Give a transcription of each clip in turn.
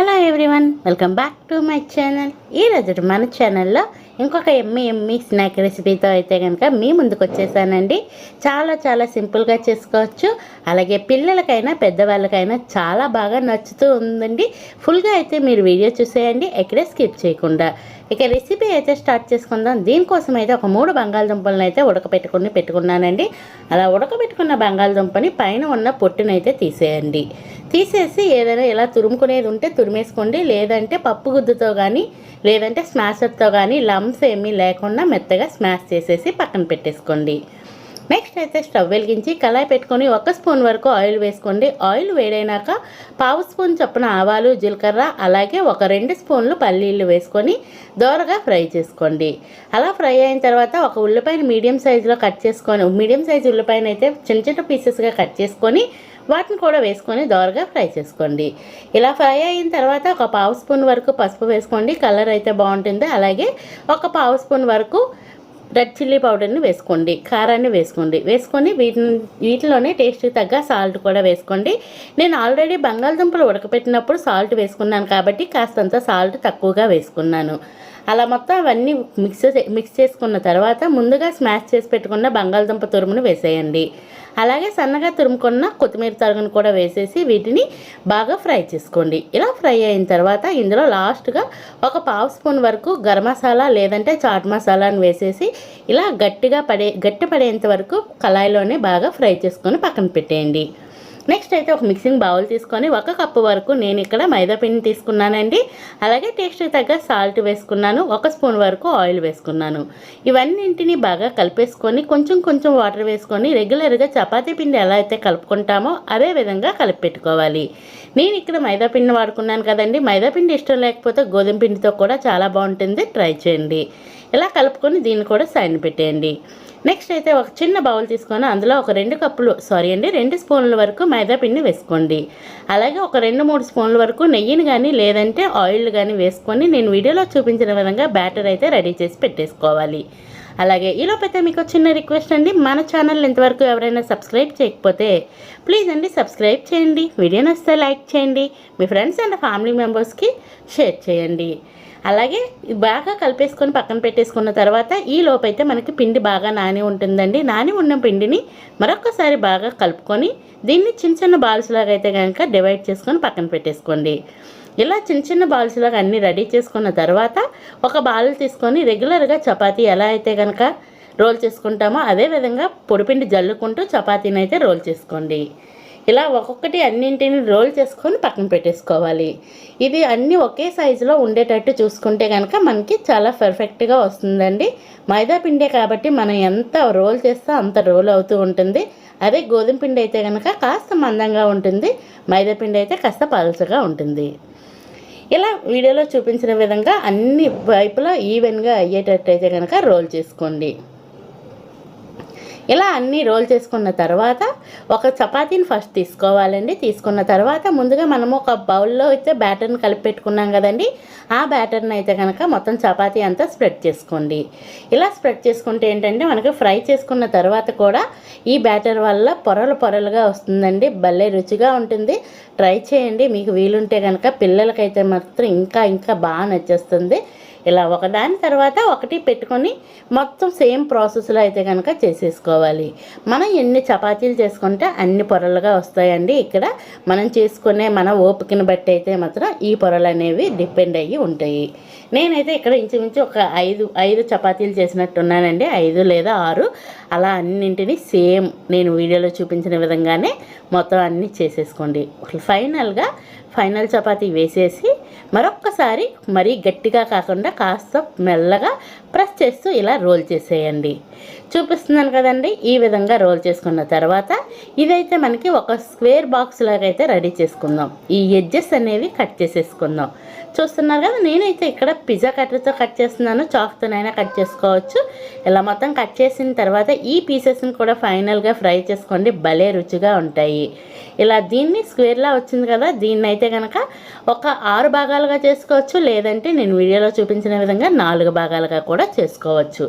Hello everyone welcome back to my channel. ఈరోజు మన ఛానల్లో ఇంకొక ఎమ్మి ఎమ్మి స్నాక్ రెసిపీతో అయితే కనుక మీ ముందుకు వచ్చేసానండి. చాలా చాలా సింపుల్గా చేసుకోవచ్చు. అలాగే పిల్లలకైనా పెద్దవాళ్ళకైనా చాలా బాగా నచ్చుతూ ఉందండి. ఫుల్గా అయితే మీరు వీడియో చూసేయండి ఎక్కడే స్కిప్ చేయకుండా. ఇక రెసిపీ అయితే స్టార్ట్ చేసుకుందాం. దీనికోసం అయితే ఒక మూడు బంగాళదుంపలను అయితే ఉడకపెట్టుకుని పెట్టుకున్నానండి. అలా ఉడకబెట్టుకున్న బంగాళదుంపని పైన ఉన్న పొట్టునైతే తీసేయండి. తీసేసి ఏదైనా ఇలా తురుముకునేది ఉంటే తురిమేసుకోండి. లేదంటే పప్పు గుద్దుతో కానీ లేదంటే స్మాషర్తో కానీ లమ్స్ ఏమీ లేకుండా మెత్తగా స్మాష్ చేసేసి పక్కన పెట్టేసుకోండి. నెక్స్ట్ అయితే స్టవ్ వెలిగించి కళాయి పెట్టుకొని ఒక స్పూన్ వరకు ఆయిల్ వేసుకోండి. ఆయిల్ వేడైనాక పావు స్పూన్ చొప్పున ఆవాలు జీలకర్ర అలాగే ఒక రెండు స్పూన్లు పల్లీలు వేసుకొని దోరగా ఫ్రై చేసుకోండి. అలా ఫ్రై అయిన తర్వాత ఒక ఉల్లిపాయను మీడియం సైజులో కట్ చేసుకొని మీడియం సైజు ఉల్లిపాయను అయితే చిన్న చిన్న పీసెస్గా కట్ చేసుకొని వాటిని కూడా వేసుకొని దోరగా ఫ్రై చేసుకోండి. ఇలా ఫ్రై అయిన తర్వాత ఒక పావు స్పూన్ వరకు పసుపు వేసుకోండి. కలర్ అయితే బాగుంటుంది. అలాగే ఒక పావు స్పూన్ వరకు రెడ్ చిల్లీ పౌడర్ని వేసుకోండి. కారాన్ని వేసుకోండి. వేసుకొని వీటిని వీటిలోనే టేస్ట్ తగ్గ సాల్ట్ కూడా వేసుకోండి. నేను ఆల్రెడీ బంగాళదుంపలు ఉడకపెట్టినప్పుడు సాల్ట్ వేసుకున్నాను కాబట్టి కాస్తంత సాల్ట్ తక్కువగా వేసుకున్నాను. అలా మొత్తం అవన్నీ మిక్స్ మిక్స్ చేసుకున్న తర్వాత ముందుగా స్మాష్ చేసి పెట్టుకున్న బంగాళదుంప తురుమును వేసేయండి. అలాగే సన్నగా తురుముకున్న కొత్తిమీర తరుగును కూడా వేసేసి వీటిని బాగా ఫ్రై చేసుకోండి. ఇలా ఫ్రై అయిన తర్వాత ఇందులో లాస్ట్గా ఒక పావు స్పూన్ వరకు గరం మసాలా లేదంటే చాట్ మసాలాను వేసేసి ఇలా గట్టిగా పడే గట్టి పడేంత వరకు కళాయిలోనే బాగా ఫ్రై చేసుకొని పక్కన పెట్టేయండి. నెక్స్ట్ అయితే ఒక మిక్సింగ్ బౌల్ తీసుకొని ఒక కప్పు వరకు నేను ఇక్కడ మైదా పిండి తీసుకున్నానండి. అలాగే టేస్ట్ తగ్గ సాల్ట్ వేసుకున్నాను. ఒక స్పూన్ వరకు ఆయిల్ వేసుకున్నాను. ఇవన్నింటిని బాగా కలిపేసుకొని కొంచెం కొంచెం వాటర్ వేసుకొని రెగ్యులర్గా చపాతీ పిండి ఎలా అయితే కలుపుకుంటామో అదే విధంగా కలిపి పెట్టుకోవాలి నేను ఇక్కడ మైదా పిండి వాడుకున్నాను కదండి. మైదాపిండి ఇష్టం లేకపోతే గోధుమ పిండితో కూడా చాలా బాగుంటుంది. ట్రై చేయండి. ఇలా కలుపుకొని దీన్ని కూడా సైన్ పెట్టేయండి. నెక్స్ట్ అయితే ఒక చిన్న బౌల్ తీసుకొని అందులో ఒక రెండు కప్పులు సారీ అండి రెండు స్పూన్ల వరకు మైదాపిండి వేసుకోండి. అలాగే ఒక రెండు మూడు స్పూన్ల వరకు నెయ్యిని కానీ లేదంటే ఆయిల్ కానీ వేసుకొని నేను వీడియోలో చూపించిన విధంగా బ్యాటర్ అయితే రెడీ చేసి పెట్టేసుకోవాలి. అలాగే ఈలోపైతే మీకు చిన్న రిక్వెస్ట్ అండి. మన ఛానల్ ఇంతవరకు ఎవరైనా సబ్స్క్రైబ్ చేయకపోతే ప్లీజ్ అండి సబ్స్క్రైబ్ చేయండి. వీడియో నచ్చితే లైక్ చేయండి. మీ ఫ్రెండ్స్ అండ్ ఫ్యామిలీ మెంబర్స్కి షేర్ చేయండి. అలాగే బాగా కలిపేసుకొని పక్కన పెట్టేసుకున్న తర్వాత ఈ లోపైతే మనకి పిండి బాగా నాని ఉంటుందండి. నాని ఉన్న పిండిని మరొకసారి బాగా కలుపుకొని దీన్ని చిన్న చిన్న బాల్స్ లాగా అయితే కనుక డివైడ్ చేసుకొని పక్కన పెట్టేసుకోండి. ఇలా చిన్న చిన్న బాల్స్ లాగా అన్నీ రెడీ చేసుకున్న తర్వాత ఒక బాల్ తీసుకొని రెగ్యులర్గా చపాతీ ఎలా అయితే కనుక రోల్ చేసుకుంటామో అదే విధంగా పొడిపిండి జల్లుకుంటూ చపాతీని అయితే రోల్ చేసుకోండి. ఇలా ఒక్కొక్కటి అన్నింటిని రోల్ చేసుకొని పక్కన పెట్టేసుకోవాలి. ఇది అన్నీ ఒకే సైజులో ఉండేటట్టు చూసుకుంటే కనుక మనకి చాలా పర్ఫెక్ట్గా వస్తుందండి. మైదా పిండే కాబట్టి మనం ఎంత రోల్ చేస్తే అంత రోల్ అవుతూ ఉంటుంది. అదే గోధుమ పిండి అయితే కనుక కాస్త మందంగా ఉంటుంది. మైదా పిండి అయితే కాస్త పలుచగా ఉంటుంది. ఇలా వీడియోలో చూపించిన విధంగా అన్ని వైపులా ఈవెన్గా అయ్యేటట్టయితే కనుక రోల్ చేసుకోండి. ఇలా అన్నీ రోల్ చేసుకున్న తర్వాత ఒక చపాతీని ఫస్ట్ తీసుకోవాలండి. తీసుకున్న తర్వాత ముందుగా మనము ఒక బౌల్లో అయితే బ్యాటర్ని కలిపి పెట్టుకున్నాం కదండి. ఆ బ్యాటర్ని అయితే కనుక మొత్తం చపాతీ అంతా స్ప్రెడ్ చేసుకోండి. ఇలా స్ప్రెడ్ చేసుకుంటే ఏంటంటే మనకు ఫ్రై చేసుకున్న తర్వాత కూడా ఈ బ్యాటర్ వల్ల పొరలు పొరలుగా వస్తుందండి. భలే రుచిగా ఉంటుంది. ట్రై చేయండి. మీకు వీలుంటే కనుక పిల్లలకైతే మాత్రం ఇంకా ఇంకా బాగా నచ్చేస్తుంది. ఇలా ఒకదాని తర్వాత ఒకటి పెట్టుకొని మొత్తం సేమ్ ప్రాసెస్లో అయితే కనుక చేసేసుకోవాలి. మనం ఎన్ని చపాతీలు చేసుకుంటే అన్ని పొరలుగా వస్తాయండి. ఇక్కడ మనం చేసుకునే మన ఓపికను బట్టి అయితే మాత్రం ఈ పొరలు అనేవి డిపెండ్ అయ్యి ఉంటాయి. నేనైతే ఇక్కడ ఇంచుమించు ఒక ఐదు ఐదు చపాతీలు చేసినట్టున్నానండి. ఐదు లేదా ఆరు. అలా అన్నింటినీ సేమ్ నేను వీడియోలో చూపించిన విధంగానే మొత్తం అన్నీ చేసేసుకోండి. ఫైనల్గా ఫైనల్ చపాతీ వేసేసి మరొక్కసారి మరీ గట్టిగా కాకుండా కాస్త మెల్లగా ప్రెస్ చేస్తూ ఇలా రోల్ చేసేయండి. చూపిస్తున్నాను కదండి ఈ విధంగా రోల్ చేసుకున్న తర్వాత ఇదైతే మనకి ఒక స్క్వేర్ బాక్స్ లాగా అయితే రెడీ చేసుకుందాం. ఈ ఎడ్జెస్ అనేవి కట్ చేసేసుకుందాం. చూస్తున్నారు కదా నేనైతే ఇక్కడ పిజ్జా కట్టర్తో కట్ చేస్తున్నాను. చాక్తోనైనా కట్ చేసుకోవచ్చు. ఇలా మొత్తం కట్ చేసిన తర్వాత ఈ పీసెస్ని కూడా ఫైనల్గా ఫ్రై చేసుకోండి. భలే రుచిగా ఉంటాయి. ఇలా దీన్ని స్క్వేర్లా వచ్చింది కదా దీన్ని అయితే కనుక ఒక ఆరు భాగాలుగా చేసుకోవచ్చు. లేదంటే నేను వీడియోలో చూపించిన విధంగా నాలుగు భాగాలుగా కూడా చేసుకోవచ్చు.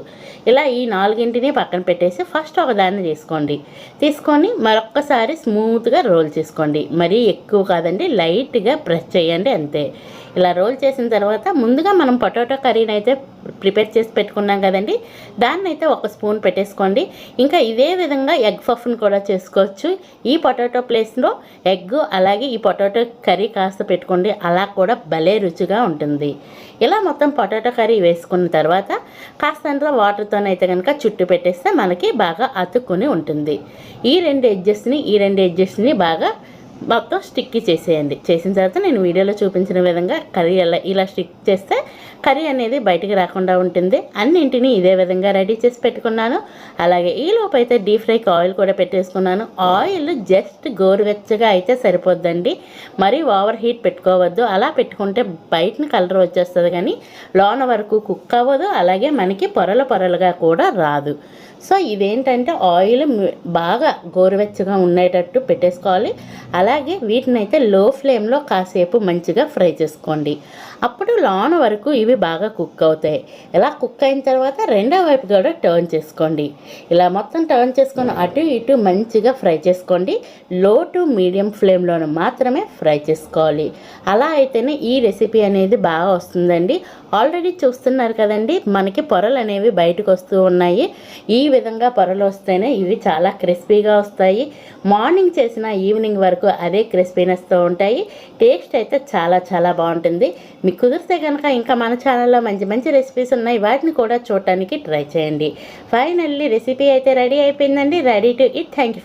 ఇలా ఈ నాలుగింటిని పక్కన పెట్టేసి ఫస్ట్ ఒకదాన్ని తీసుకోండి. తీసుకొని మరొక్కసారి స్మూత్గా రోల్ చేసుకోండి. మరీ ఎక్కువ కాదండి లైట్గా ప్రెస్ చేయండి అంతే. ఇలా రోల్ చేసిన తర్వాత ముందుగా మనం పొటాటో కర్రీని అయితే ప్రిపేర్ చేసి పెట్టుకున్నాం కదండి. దాన్ని అయితే ఒక స్పూన్ పెట్టేసుకోండి. ఇంకా ఇదే విధంగా ఎగ్ పఫ్ను కూడా చేసుకోవచ్చు. ఈ పొటాటో ప్లేస్లో ఎగ్ అలాగే ఈ పొటాటో కర్రీ కాస్త పెట్టుకోండి. అలా కూడా భలే రుచిగా ఉంటుంది. ఇలా మొత్తం పొటాటో కర్రీ వేసుకున్న తర్వాత కాస్తంత వాటర్తోనైతే కనుక చుట్టు పెట్టేస్తే మనకి బాగా అతుక్కుని ఉంటుంది. ఈ రెండు ఎడ్జెస్ని ఈ రెండు ఎడ్జెస్ని బాగా మొత్తం స్టిక్కి చేసేయండి. చేసిన తర్వాత నేను వీడియోలో చూపించిన విధంగా కర్రీ ఎలా ఇలా స్టిక్ చేస్తే కర్రీ అనేది బయటికి రాకుండా ఉంటుంది. అన్నింటినీ ఇదే విధంగా రెడీ చేసి పెట్టుకున్నాను. అలాగే ఈ లోపు అయితే డీప్ ఫ్రైకి ఆయిల్ కూడా పెట్టేసుకున్నాను. ఆయిల్ జస్ట్ గోరువెచ్చగా అయితే సరిపోద్దండి. మరీ ఓవర్ హీట్ పెట్టుకోవద్దు. అలా పెట్టుకుంటే బయటని కలర్ వచ్చేస్తుంది కానీ లోన వరకు కుక్ అవ్వదు. అలాగే మనకి పొరల పొరలుగా కూడా రాదు. సో ఇదేంటంటే ఆయిల్ బాగా గోరువెచ్చగా ఉండేటట్టు పెట్టేసుకోవాలి. అలాగే వీటిని అయితే లో ఫ్లేమ్లో కాసేపు మంచిగా ఫ్రై చేసుకోండి. అప్పుడు లోన వరకు ఇవి బాగా కుక్ అవుతాయి. ఇలా కుక్ అయిన తర్వాత రెండో వైపు కూడా టర్న్ చేసుకోండి. ఇలా మొత్తం టర్న్ చేసుకొని అటు ఇటు మంచిగా ఫ్రై చేసుకోండి. లో టు మీడియం ఫ్లేమ్లోను మాత్రమే ఫ్రై చేసుకోవాలి. అలా అయితేనే ఈ రెసిపీ అనేది బాగా వస్తుందండి. ఆల్రెడీ చూస్తున్నారు కదండి మనకి పొరలు అనేవి బయటకు వస్తూ ఉన్నాయి. ఈ విధంగా పొరలు వస్తేనే ఇవి చాలా క్రిస్పీగా వస్తాయి. మార్నింగ్ చేసిన ఈవినింగ్ వరకు అదే క్రిస్పీనెస్తో ఉంటాయి. టేస్ట్ అయితే చాలా చాలా బాగుంటుంది. మీకు కుదిరితే కనుక ఇంకా మన ఛానల్లో మంచి మంచి రెసిపీస్ ఉన్నాయి. వాటిని కూడా చూడటానికి ట్రై చేయండి. ఫైనల్లీ రెసిపీ అయితే రెడీ అయిపోయిందండి. Ready to eat. Thank you